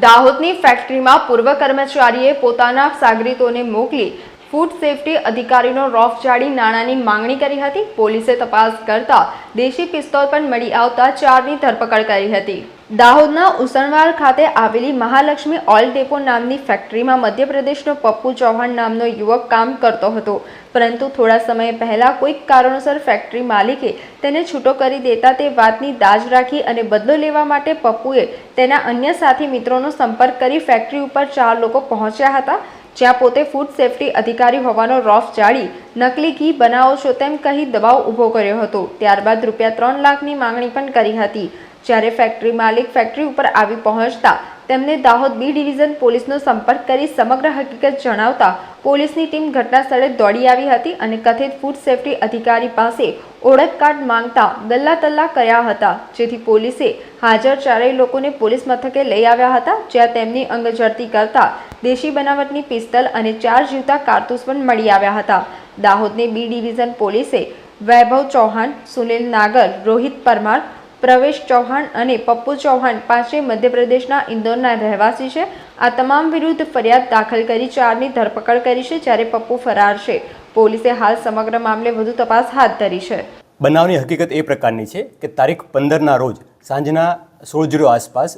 દાહોદની ફેક્ટરીમાં પૂર્વ કર્મચારીએ પોતાના સાગરીતોને મોકલી ફૂડ સેફટી અધિકારીનો રોફ જાડી નાણાંની માંગણી કરી હતી. પોલીસે તપાસ કરતા દેશી પિસ્તોલ પણ મળી આવતા ચારની ધરપકડ કરી હતી. દાહોદના ઉસણવાડ ખાતે આવેલી મહાલક્ષ્મી ઓઇલ ડેપો નામની ફેક્ટરીમાં મધ્યપ્રદેશનો પપ્પુ ચૌહાણ નામનો યુવક કામ કરતો હતો. પરંતુ થોડા સમય પહેલા કોઈક કારણોસર ફેક્ટરી માલિકે તેને છૂટો કરી દેતા તે વાતની દાજ રાખી અને બદલો લેવા માટે પપ્પુએ તેના અન્ય સાથી મિત્રોનો સંપર્ક કરી ફેક્ટરી ઉપર ચાર લોકો પહોંચ્યા હતા. જ્યાં પોતે ફૂડ સેફટી અધિકારી હોવાનો રોફ જાળી નકલી ઘી બનાવો છો તેમ કહી દબાવ ઊભો કર્યો હતો. ત્યારબાદ રૂપિયા ત્રણ લાખની માંગણી પણ કરી હતી. જ્યારે ફેક્ટરી માલિક ફેક્ટરી ઉપર આવી પહોંચતા તેમને દાહોદ બી ડિવિઝન પોલીસનો સંપર્ક કરી સમગ્ર હકીકત જણાવતા પોલીસની ટીમ ઘટના સ્થળે દોડી આવી હતી અને કથિત ફૂડ સેફટી અધિકારી પાસે ઓળખ કાર્ડ માંગતા ગલ્લા તલ્લા કર્યા હતા. જેથી પોલીસે હાજર ચારેય લોકોને પોલીસ મથકે લઈ આવ્યા હતા, જ્યાં તેમની અંગ ઝડતી કરતા દેશી બનાવટની પિસ્તલ અને ચાર જીવતા કારતૂસ પણ મળી આવ્યા હતા. દાહોદની બી ડિવિઝન પોલીસે વૈભવ ચૌહાણ, સુનિલ નાગર, રોહિત પરમાર પ્રવેશ ચૌહાણ અને પપ્પુ ચૌહાણ પાંચે મધ્યપ્રદેશના ઇન્દોરના રહેવાસી છે. આ તમામ વિરુદ્ધ ફરિયાદ દાખલ કરી ચારની ધરપકડ કરી છે જ્યારે પપ્પુ ફરાર છે. પોલીસે હાલ સમગ્ર મામલે વધુ તપાસ હાથ ધરી છે. બનાવની હકીકત એ પ્રકારની છે કે તારીખ પંદરના રોજ સાંજના સોળ જીરો આસપાસ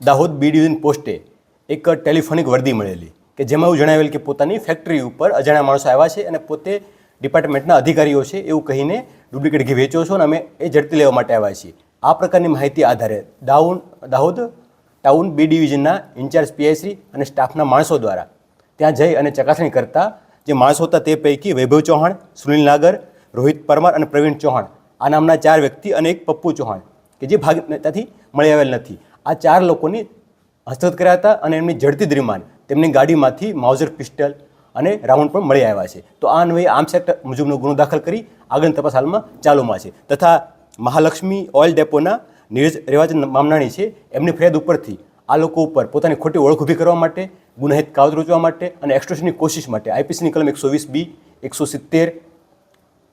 દાહોદ બી ડિવિઝન પોસ્ટે એક ટેલિફોનિક વર્દી મળેલી કે જેમાં એવું જણાવેલ કે પોતાની ફેક્ટરી ઉપર અજાણ્યા માણસો આવ્યા છે અને પોતે ડિપાર્ટમેન્ટના અધિકારીઓ છે એવું કહીને ડુપ્લિકેટ ઘી વેચો છો અને અમે એ ઝડપી લેવા માટે આવ્યા છીએ. આ પ્રકારની માહિતી આધારે દાઉન, દાહોદ ટાઉન બી ડિવિઝનના ઇન્ચાર્જ પીઆઈસી અને સ્ટાફના માણસો દ્વારા ત્યાં જઈ અને ચકાસણી કરતા જે માણસો હતા તે પૈકી વૈભવ ચૌહાણ, સુનિલ નાગર, રોહિત પરમાર અને પ્રવીણ ચૌહાણ. આ નામના ચાર વ્યક્તિ અને એક પપ્પુ ચૌહાણ, કે જે ભાગ ત્યાંથી મળી આવેલ નથી. આ ચાર લોકોની હસ્તગત કર્યા હતા અને એમની ઝડપી દરમિયાન તેમની ગાડીમાંથી માઉઝર પિસ્ટલ અને રાઉન્ડ પણ મળી આવ્યા છે. તો આ અન્વયે આર્મ્સ એક્ટ મુજબનો ગુનો દાખલ કરી આગળની તપાસ હાલમાં ચાલુમાં છે. તથા મહાલક્ષ્મી ઓઇલ ડેપોના નીરજ રેવાચંદ મામનાણી છે. એમની ફરિયાદ ઉપરથી આ લોકો ઉપર પોતાની ખોટી ઓળખ ઊભી કરવા માટે, ગુનાહિત કાવત રચવા માટે અને એક્સ્ટ્રોશનની કોશિશ માટે આઈપીસીની કલમ એકસો વીસ બી, એકસો સિત્તેર,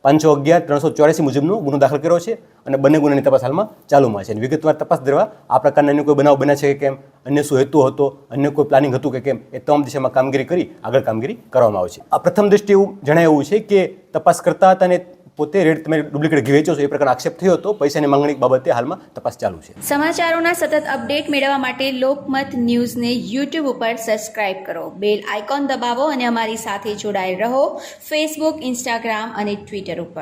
પાંચસો અગિયાર, ત્રણસો ચોર્યાસી મુજબનો ગુનો દાખલ કર્યો છે અને બંને ગુનાની તપાસ હાલમાં ચાલુમાં છે. અને વિગતવાર તપાસ દરવા આ પ્રકારના અન્ય કોઈ બનાવ બન્યા છે કે કેમ, અન્ય શું હેતુ હતો, અન્ય કોઈ પ્લાનિંગ હતું કે કેમ, એ તમામ દિશામાં કામગીરી કરી આગળ કામગીરી કરવામાં આવશે. આ પ્રથમ દ્રષ્ટિએ એવું જણાય એવું છે કે તપાસ કરતા હતા અને પોતે રેડ તમે ડુપ્લિકેટ વેચો છો એ પ્રકારનો આક્ષેપ થયો હતો. પૈસાની માંગણી બાબતે હાલમાં તપાસ ચાલુ છે. સમાચારોના સતત અપડેટ મેળવવા માટે લોકમત ન્યૂઝને યુટ્યુબ ઉપર સબસ્ક્રાઇબ કરો. બેલ આઇકોન દબાવો અને અમારી સાથે જોડાયેલ રહો. ફેસબુક ઇન્સ્ટાગ્રામ અને ટ્વિટર ઉપર.